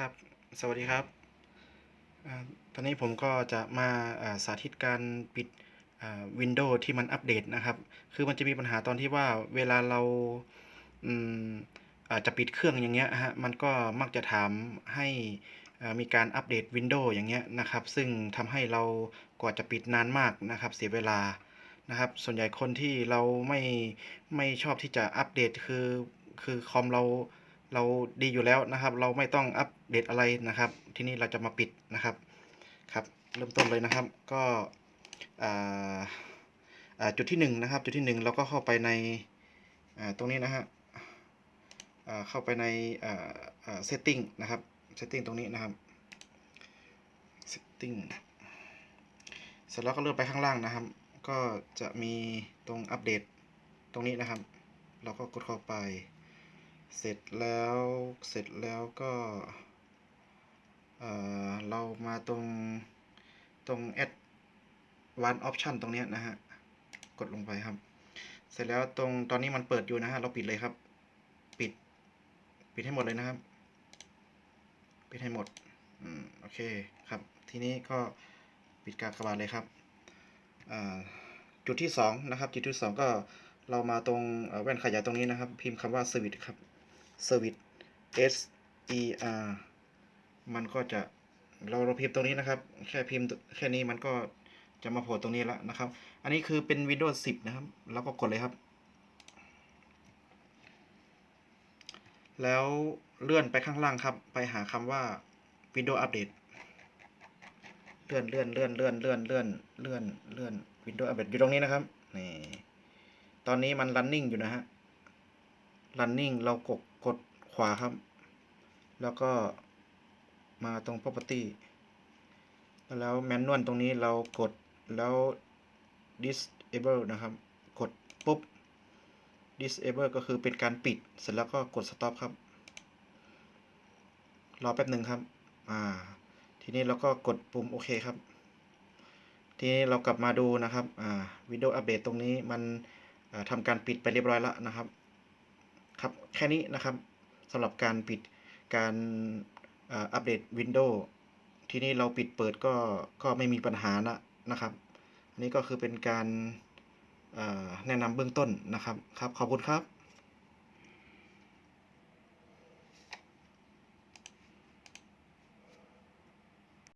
ครับ สวัสดีครับอตอนนี้ผมก็จะมาสาธิตการปิดวินโดว์ที่มันอัปเดตนะครับ คือมันจะมีปัญหาตอนที่ว่าเวลาเราอาจจะปิดเครื่องอย่างเงี้ยฮะ มันก็มักจะถามให้มีการอัปเดตวินโดว์อย่างเงี้ยนะครับ ซึ่งทำให้เรากว่าจะปิดนานมากนะครับ เสียเวลานะครับ ส่วนใหญ่คนที่เราไม่ไม่ชอบที่จะอัปเดตคือคือคอมเรา เราดีอยู่แล้วนะครับ เราไม่ต้องอัปเดตอะไรนะครับ ที่นี่เราจะมาปิดนะครับครับ เริ่มต้นเลยนะครับ ก็อ่าอ่าจุดที่หนึ่งนะครับ จุดที่หนึ่งเราก็เข้าไปในอ่าตรงนี้นะฮะอ่าเข้าไปในอ่าอ่า setting นะครับ setting ตรงนี้นะครับ setting เสร็จแล้วก็เลื่อนไปข้างล่างนะครับ ก็จะมีตรงอัปเดตตรงนี้นะครับ เราก็กดเข้าไป เสร็จแล้วเสร็จแล้วก็เอ่อเรามาตรงตรง add one option ตรงนี้นะฮะ กดลงไปครับ เสร็จแล้วตรงตอนนี้มันเปิดอยู่นะฮะ เราปิดเลยครับ ปิด ปิดให้หมดเลยนะครับ ปิดให้หมด อืม โอเคครับ ทีนี้ก็ปิดกากบาทเลยครับอ่าจุดที่สองนะครับ จุดที่สองก็เรามาตรงแว่นขยายตรงนี้นะครับ พิมพ์คำว่า service ครับ service S E R มันก็จะเราเราพิมพ์ตรงนี้นะครับ แค่พิมพ์แค่นี้มันก็จะมาโผล่ตรงนี้แล้วนะครับ อันนี้คือเป็น Windows 10 นะครับ แล้วก็กดเลยครับ แล้วเลื่อนไปข้างล่างครับ ไปหาคำว่า Windows Update เลื่อนเลื่อนเลื่อนเลื่อนเลื่อนเลื่อนเลื่อนเลื่อน Windows Update อยู่ตรงนี้นะครับ นี่ ตอนนี้มัน running อยู่นะฮะ running เรากด กดขวาครับ แล้วก็มาตรง property แล้ว manual ตรงนี้เรากดแล้ว disable นะครับ กดปุ๊บ disable ก็คือเป็นการปิด เสร็จแล้วก็กด stop ครับ รอแป๊บหนึ่งครับ อ่า ทีนี้เราก็กดปุ่มโอเคครับ ทีนี้เรากลับมาดูนะครับ อ่า window Update ตรงนี้มันทำการปิดไปเรียบร้อยแล้วนะครับ ครับแค่นี้นะครับสำหรับการปิดการอัปเดต Windows ทีนี้เราปิดเปิดก็ก็ไม่มีปัญหานะนะครับ อันนี้ก็คือเป็นการแนะนำเบื้องต้นนะครับครับ ขอบคุณครับ